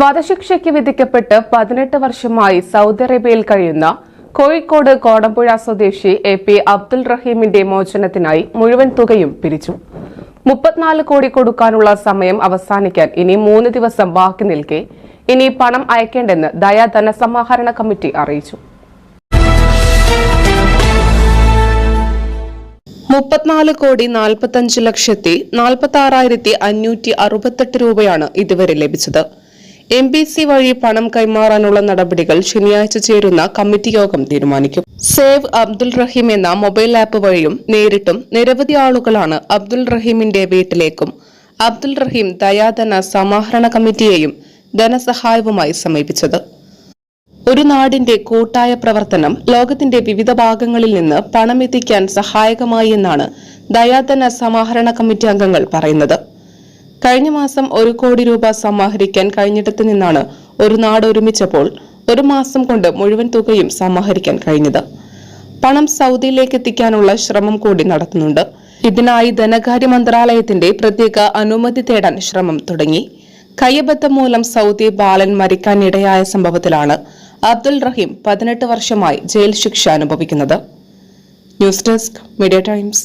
വധശിക്ഷയ്ക്ക് വിധിക്കപ്പെട്ട് പതിനെട്ട് വർഷമായി സൗദി അറേബ്യയിൽ കഴിയുന്ന കോഴിക്കോട് കോടമ്പുഴ സ്വദേശി എ പി അബ്ദുൽ റഹീമിന്റെ മോചനത്തിനായി മുഴുവൻ തുകയും പിരിച്ചു. മുപ്പത്തിനാല് കോടി കൊടുക്കാനുള്ള സമയം അവസാനിക്കാൻ ഇനി മൂന്ന് ദിവസം ബാക്കി നിൽക്കെ ഇനി പണം അയക്കേണ്ടെന്ന് ദയാ ധനസമാഹരണ കമ്മിറ്റി അറിയിച്ചു. മുപ്പത്തിനാല് കോടി നാൽപ്പത്തഞ്ച് ലക്ഷത്തി നാൽപ്പത്തി ആറായിരത്തി അഞ്ഞൂറ്റി അറുപത്തെട്ട് രൂപയാണ് ഇതുവരെ ലഭിച്ചത്. എം ബി സി വഴി പണം കൈമാറാനുള്ള നടപടികൾ ശനിയാഴ്ച ചേരുന്ന കമ്മിറ്റി യോഗം തീരുമാനിക്കും. സേവ് അബ്ദുൽ റഹീം എന്ന മൊബൈൽ ആപ്പ് വഴിയും നേരിട്ടും നിരവധി ആളുകളാണ് അബ്ദുൽ റഹീമിന്റെ വീട്ടിലേക്കും അബ്ദുൽ റഹീം ദയാധന സമാഹരണ കമ്മിറ്റിയെയും ധനസഹായവുമായി സമീപിച്ചത്. ഒരു നാടിന്റെ കൂട്ടായ പ്രവർത്തനം ലോകത്തിന്റെ വിവിധ ഭാഗങ്ങളിൽ നിന്ന് പണം എത്തിക്കാൻ സഹായകമായി എന്നാണ് ദയാധന സമാഹരണ കമ്മിറ്റി അംഗങ്ങൾ പറയുന്നത്. കഴിഞ്ഞ മാസം ഒരു കോടി രൂപ സമാഹരിക്കാൻ കഴിഞ്ഞിടത്ത് നിന്നാണ് ഒരു നാട് ഒരുമിച്ചപ്പോൾ ഒരു മാസം കൊണ്ട് മുഴുവൻ തുകയും സമാഹരിക്കാൻ കഴിഞ്ഞത്. പണം സൗദിയിലേക്ക് എത്തിക്കാനുള്ള ശ്രമം കൂടി നടത്തുന്നുണ്ട്. ഇതിനായി ധനകാര്യ മന്ത്രാലയത്തിന്റെ പ്രത്യേക അനുമതി തേടാൻ ശ്രമം തുടങ്ങി. കയ്യബദ്ധം മൂലം സൗദി ബാലൻ മരിക്കാനിടയായ സംഭവത്തിലാണ് അബ്ദുൽ റഹീം പതിനെട്ട് വർഷമായി ജയിൽ ശിക്ഷ അനുഭവിക്കുന്നത്. News desk media times.